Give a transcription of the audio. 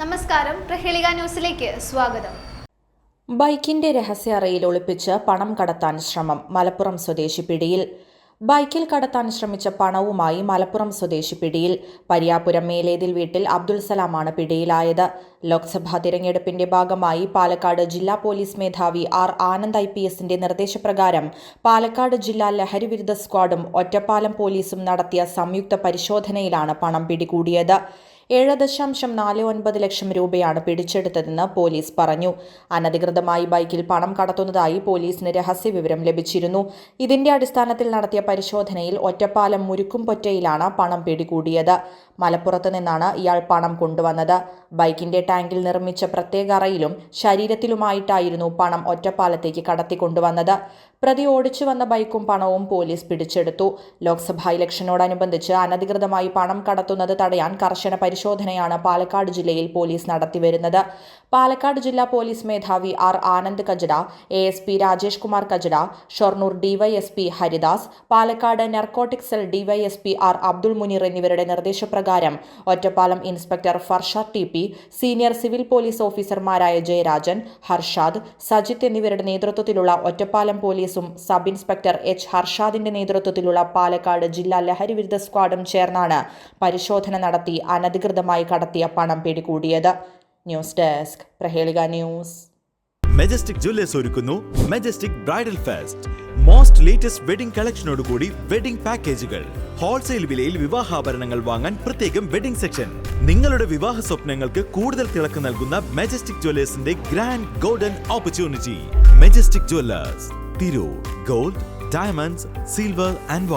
നമസ്കാരം. പ്രഹേളിക ന്യൂസിലേക്ക് സ്വാഗതം. ബൈക്കിന്റെ രഹസ്യ അറയിൽ ഒളിപ്പിച്ച് പണം കടത്താൻ ശ്രമം മലപ്പുറം സ്വദേശി പിടിയിൽ. ബൈക്കിൽ കടത്താൻ ശ്രമിച്ച പണവുമായി മലപ്പുറം സ്വദേശി പിടിയിൽ. പരിയാപുരം മേലേതിൽ വീട്ടിൽ അബ്ദുൽ സലാമാണ് പിടിയിലായത്. ലോക്സഭാ തിരഞ്ഞെടുപ്പിന്റെ ഭാഗമായി പാലക്കാട് ജില്ലാ പോലീസ് മേധാവി ആർ ആനന്ദ് ഐ പി എസിന്റെ നിർദ്ദേശപ്രകാരം പാലക്കാട് ജില്ലാ ലഹരിവിരുദ്ധ സ്ക്വാഡും ഒറ്റപ്പാലം പോലീസും നടത്തിയ സംയുക്ത പരിശോധനയിലാണ് പണം പിടികൂടിയത്. ഏഴ് ദശാംശം നാല് ഒൻപത് ലക്ഷം രൂപയാണ് പിടിച്ചെടുത്തതെന്ന് പോലീസ് പറഞ്ഞു. അനധികൃതമായി ബൈക്കിൽ പണം കടത്തുന്നതായി പോലീസിന് രഹസ്യ വിവരം ലഭിച്ചിരുന്നു. ഇതിന്റെ അടിസ്ഥാനത്തിൽ നടത്തിയ പരിശോധനയിൽ ഒറ്റപ്പാലം മുരുക്കുംപൊറ്റയിലാണ് പണം പിടികൂടിയത്. മലപ്പുറത്ത് നിന്നാണ് ഇയാൾ പണം കൊണ്ടുവന്നത്. ബൈക്കിന്റെ ടാങ്കിൽ നിർമ്മിച്ച പ്രത്യേക അറയിലും ശരീരത്തിലുമായിട്ടായിരുന്നു പണം ഒറ്റപ്പാലത്തേക്ക് കടത്തിക്കൊണ്ടുവന്നത്. പ്രതി ഓടിച്ചു വന്ന ബൈക്കും പണവും പോലീസ് പിടിച്ചെടുത്തു. ലോക്സഭാ ഇലക്ഷനോടനുബന്ധിച്ച് അനധികൃതമായി പണം കടത്തുന്നത് തടയാൻ കർശന പരിശോധനയാണ് പാലക്കാട് ജില്ലയിൽ പോലീസ് നടത്തിവരുന്നത്. പാലക്കാട് ജില്ലാ പോലീസ് മേധാവി R Anand കജട A S P Rajesh Kumar കജട Shoranur DYSP Haridas Palakkad narcotic cell DYSP R Abdul Muneer എന്നിവരുടെ നിർദ്ദേശപ്രകാരം Ottapalam inspector Farshad T P senior civil police ഓഫീസർമാരായ ജയരാജൻ ഹർഷാദ് സജിത്ത് എന്നിവരുടെ നേതൃത്വത്തിലുള്ള ഒറ്റപ്പാലം പോലീസും സബ് ഇൻസ്പെക്ടർ എച്ച് ഹർഷാദിന്റെ നേതൃത്വത്തിലുള്ള പാലക്കാട് ജില്ലാ ലഹരിവിരുദ്ധ സ്ക്വാഡും ചേർന്നാണ് പരിശോധന നടത്തി അനധികൃതമായി കടത്തിയ പണം പിടികൂടിയത്. News desk Prahelika news. Majestic jewellers ഒരുക്കുന്നു majestic bridal fest most latest wedding കളക്ഷനോടുകൂടി wedding പാക്കേജുകൾ ഹോൾസെയിൽ വിലയിൽ വിവാഹാഭരണങ്ങൾ വാങ്ങാൻ പ്രത്യേകം വെഡിംഗ് സെക്ഷൻ നിങ്ങളുടെ വിവാഹ സ്വപ്നങ്ങൾക്ക് കൂടുതൽ തിളക്കം നൽകുന്ന majestic ജ്വല്ലേഴ്സിന്റെ grand golden opportunity majestic jewellers Tirur gold diamonds silver and